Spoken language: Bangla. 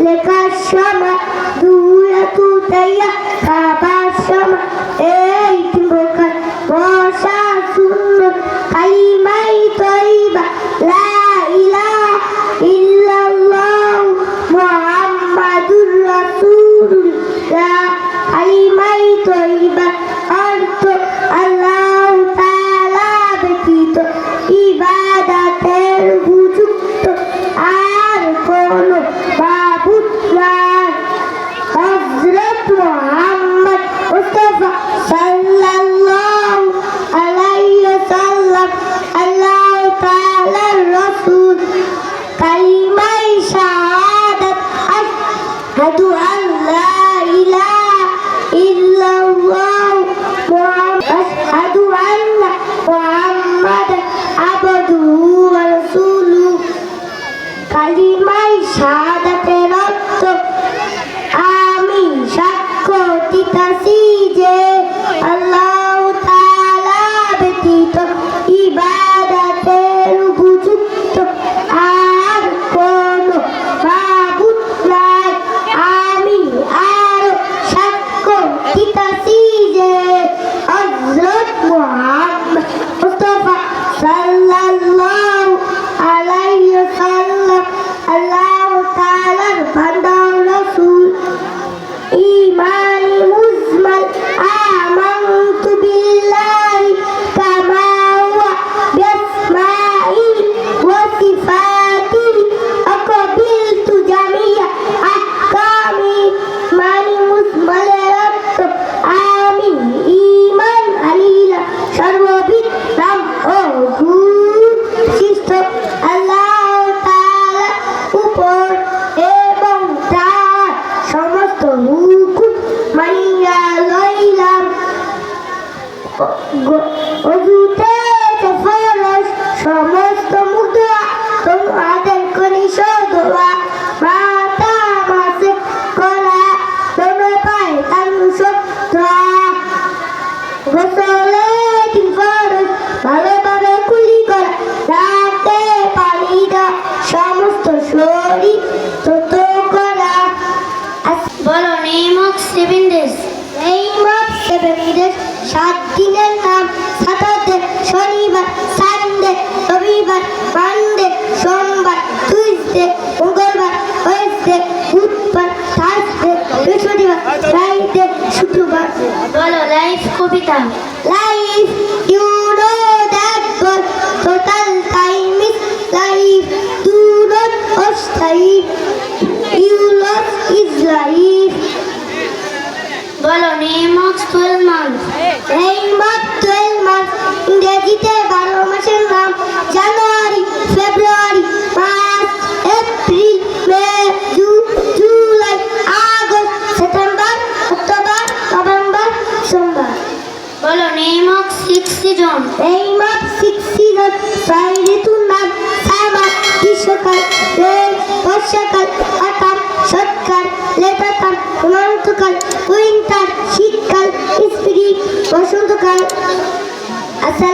লেখার সময় 读。অজুতে ফরজ সমস্ত মুদ্রা তোমাদের করি সদোয়া মাতা মাসে করা দোনো পায়ে তালু সত্রা গোসলে তিন ফরজ ভালোভাবে কুলি করা। রাতে পানি দেওয়া সমস্ত শরীর তত করা। বলো name of seven days. Name of days সাত দিনের নাম। সাতাতে শনিবার সানডে রবিবার মানডে সোমবার টুইসডে মঙ্গলবার ওয়েসডে বুধবার থার্সডে বৃহস্পতিবার ফ্রাইডে শুক্রবার। বলো life Kabita. Life you know that god total time is life do not waste you loss is life বলো name of twelve month name of twelve month ইংরেজিতে বারো মাসের নাম January February March April May June July August September October November December. বলো name of six season name of six season ছয় ঋতুর নাম সামার গ্রীষ্মকাল বর্ষাকাল উইন্টার শীতকাল স্প্রিং বসন্তকাল Hasta